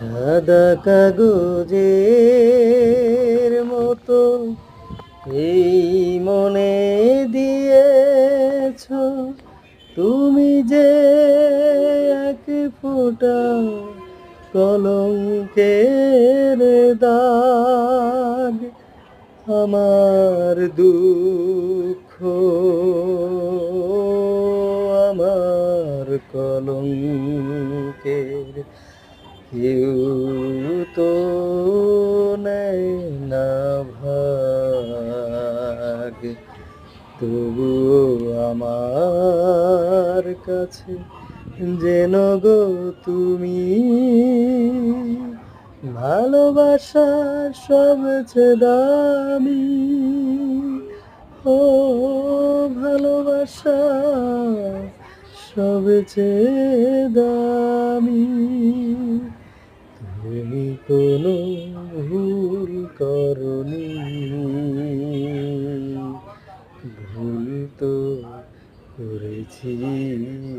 সাদা কাগজের মতো এই মনে দিয়েছ তুমি যে এক ফোঁটা কলঙ্কের দাগ, আমার দুঃখ, আমার কলঙ্কের কেউ তো নেয় না ভাগ। তবু আমার কাছে যেন গো তুমি ভালোবাসার সবচেয়ে দামি। ও ভালোবাসা সবচেয়ে দামি। কোনো ভুল করনি। ভুল তো করেছি।